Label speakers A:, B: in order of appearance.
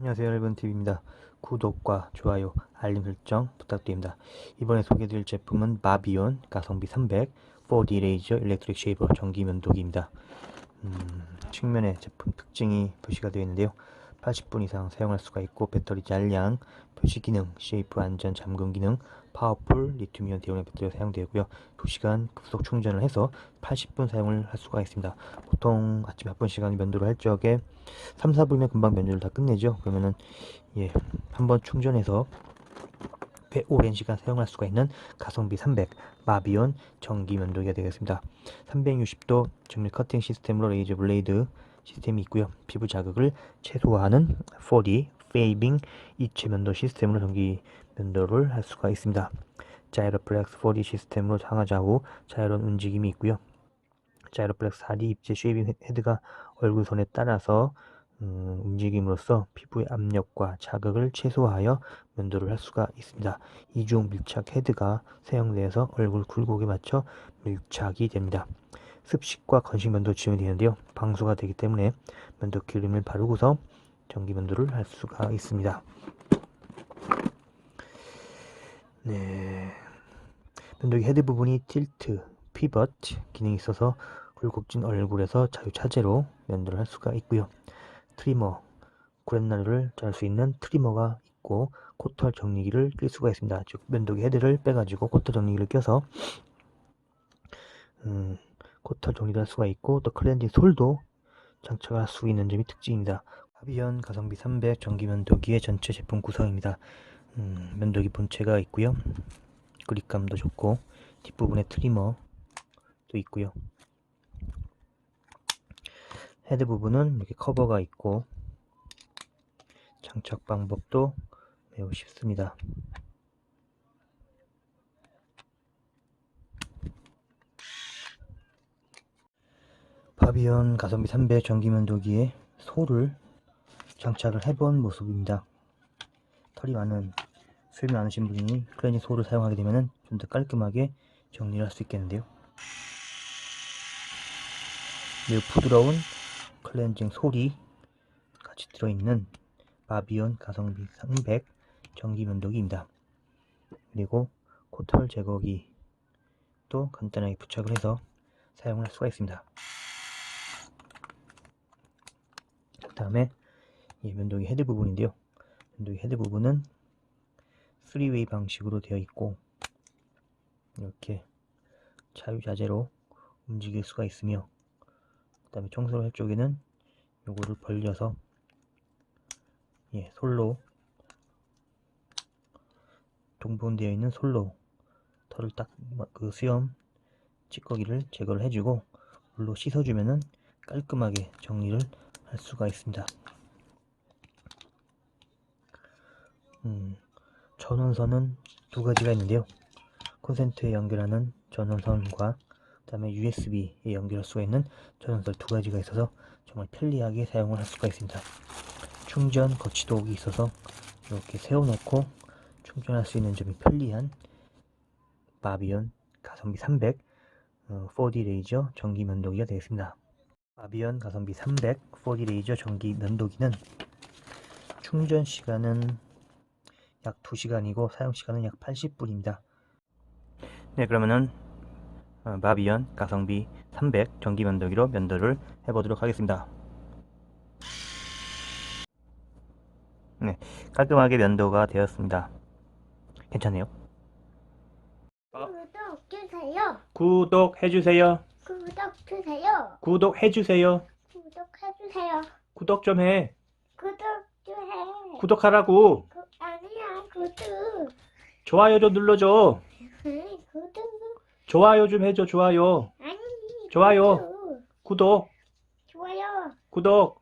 A: 안녕하세요 여러분 TV입니다. 구독과 좋아요, 알림 설정 부탁드립니다. 이번에 소개해드릴 제품은 마비온 가성비 300 4D 레이저 일렉트릭 쉐이버 전기 면도기입니다. 음, 측면에 제품 특징이 표시가 되어 있는데요. 80분 이상 사용할 수가 있고 배터리 잔량, 표시 기능, 쉐이프 안전 잠금 기능, 파워풀 리튬이온 대용량 배터리가 사용되고요. 2시간 급속 충전을 해서 80분 사용을 할 수가 있습니다. 보통 아침 바쁜 시간에 면도를 할 적에 3, 4분이면 금방 면도를 다 끝내죠. 그러면은 예, 한번 충전해서 꽤 오랜 시간 사용할 수가 있는 가성비 300 마비온 전기 면도기가 되겠습니다. 360도 정밀 커팅 시스템으로 레이저 블레이드 시스템이 있고요. 피부 자극을 최소화하는 4D 페이빙 이체 면도 시스템으로 전기 면도를 할 수가 있습니다. 자이로플렉스 4D 시스템으로 상하좌우 자유로운 움직임이 있고요. 자이로플렉스 4D 입체 쉐이빙 헤드가 얼굴선에 따라서 음, 움직임으로써 피부의 압력과 자극을 최소화하여 면도를 할 수가 있습니다. 이중 밀착 헤드가 사용되어서 얼굴 굴곡에 맞춰 밀착이 됩니다. 습식과 건식 면도 지원이 되는데요. 방수가 되기 때문에 면도 기름을 바르고서 전기 면도를 할 수가 있습니다. 네. 면도기 헤드 부분이 틸트, 피벗 기능이 있어서 굴곡진 얼굴에서 자유차제로 면도를 할 수가 있고요. 트리머, 구렛나루를 자를 수 있는 트리머가 있고 코털 정리기를 낄 수가 있습니다. 즉 면도기 헤드를 빼가지고 코털 정리기를 껴서 음, 코털 정리를 할 수가 있고 또 클렌징 솔도 장착할 수 있는 점이 특징입니다. 하비언 가성비 300 전기 면도기의 전체 제품 구성입니다. 음, 면도기 본체가 있고요. 그립감도 좋고 뒷부분에 트리머도 있고요. 헤드 부분은 이렇게 커버가 있고 장착 방법도 매우 쉽습니다. 바비언 가성비 300 전기면도기에 소를 장착을 해본 모습입니다. 털이 많은 수염이 많으신 분이 클렌징 소를 사용하게 되면 좀 더 깔끔하게 정리를 할 수 있겠는데요. 매우 부드러운 클렌징 솔이 같이 들어있는 바비온 가성비 300 전기 면도기입니다. 그리고 코털 제거기 또 간단하게 부착을 해서 사용을 할 수가 있습니다. 그 다음에 이 면도기 헤드 부분인데요. 면도기 헤드 부분은 3웨이 방식으로 되어 있고 이렇게 자유자재로 움직일 수가 있으며 그 다음에 청소를 할 쪽에는 요거를 벌려서 예, 솔로 동봉되어 있는 솔로 털을 딱 그 수염 찌꺼기를 제거를 해주고 물로 씻어주면은 깔끔하게 정리를 할 수가 있습니다. 음, 전원선은 두 가지가 있는데요. 콘센트에 연결하는 전원선과 그 다음에 USB에 연결할 수가 있는 전원선 두 가지가 있어서 정말 편리하게 사용을 할 수가 있습니다. 충전 거치도기 있어서 이렇게 세워놓고 충전할 수 있는 점이 편리한 마비온 가성비 300 어, 4D 레이저 전기 면도기가 되겠습니다. 마비온 가성비 300 4D 레이저 전기 면도기는 충전 시간은 약 2시간이고 사용 시간은 약 80분입니다. 네 그러면은 어, 마비온 가성비 300 전기 면도기로 면도를 해보도록 하겠습니다. 네, 깔끔하게 면도가 되었습니다. 괜찮네요.
B: 구독해주세요.
A: 구독해주세요.
B: 구독주세요.
A: 구독해주세요.
B: 구독해주세요.
A: 구독 좀 해.
B: 구독주해.
A: 구독하라고. 좋아요 좀 눌러줘.
B: 아니, 구독.
A: 좋아요 좀 해줘, 좋아요.
B: 아니.
A: 좋아요. 구독,
B: 좋아요.
A: 구독.